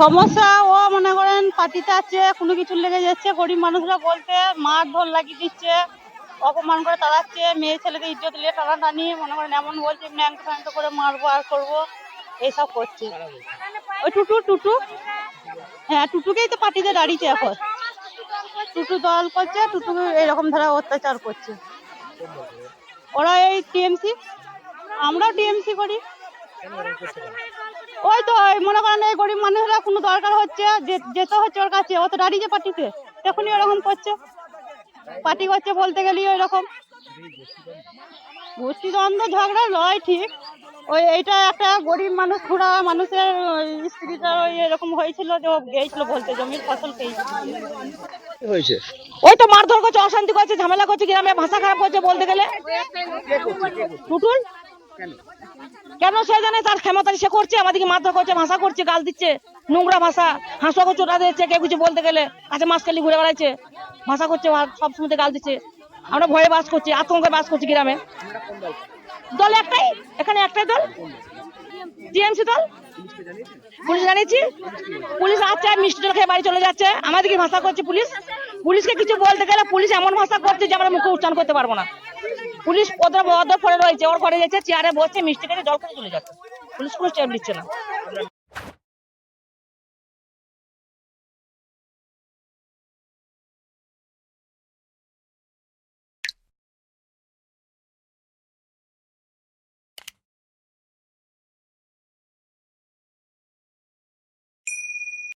সমস্যা, ও মনে করেন পার্টিতে আছে, কোনো কিছু লেগে যাচ্ছে, গরিব মানুষরা বলতে মার ধর লাগিয়ে দিচ্ছে, অপমান করে তাড়াচ্ছে, মেয়ে ছেলেদের ইজ্জত নিয়ে টানাটানি, মনে করেন এমন বলছে ন্যাংটো ফ্যাংটো করে মারবো আর করব, এইসব করছে। ওই টুটু টুটু? হ্যাঁ টুটুকেই তো পার্টিতে দাঁড়িয়েছে এখন। টুটু দল করছে, টুটু এরকম ধরা অত্যাচার করছে। ওরা এই টিএমসি? আমরাও টিএমসি করি। ওই তো মনে করেন এই গরিব মানুষরা কোনো দরকার হচ্ছে যেতে হচ্ছে ওর কাছে ও তো দাঁড়িয়েছে পার্টিতে তখনই ওরকম করছে। পার্টি করছে বলতে গেলেই ওইরকম। গোষ্ঠীদ্বন্দ্ব ঝগড়া লয় ঠিক ওই এইটা একটা গরিব মানুষ খুঁড়া মানুষের স্ত্রীটা ওই এরকম হয়েছিল যে ও গিয়েছিল বলতে জমির ফসল হয়েছে। ওই তো মারধর করছে অশান্তি করছে ঝামেলা করছে গ্রামে ভাষা খারাপ করছে বলতে গেলে। টুটুল? কেন? সে জানে তার ক্ষমতা সে করছে, আমাদেরকে মারধর করছে, ভাষা করছে, গাল দিচ্ছে, নোংরা ভাষা, হাঁসা করছে ওটা দিচ্ছে, কেউ কিছু বলতে গেলে কাছে মাছ কালি ঘুরে বেড়াচ্ছে, ভাষা করছে সব সময় গাল দিচ্ছে। আমরা ভয়ে বাস করছি, আতঙ্কে বাস করছি গ্রামে। দল একটাই? এখানে একটাই দল? টিএমসি দল? পুলিশ জানিয়েছি? পুলিশ আছে মিষ্টি জল খেয়ে বাড়ি চলে যাচ্ছে। আমাদেরকে ভাষা করছে পুলিশ। পুলিশকে কিছু বলতে গেলে পুলিশ এমন ভাষা করছে যে আমরা মুখে উচ্চারণ করতে পারব না। পুলিশ ওদের ওদের পরে রয়েছে? ওর ঘরে গেছে চেয়ারে বসছে, মিষ্টি খেয়ে জল খেতে চলে যাচ্ছে। পুলিশ কোনো স্টেপ নিচ্ছে না।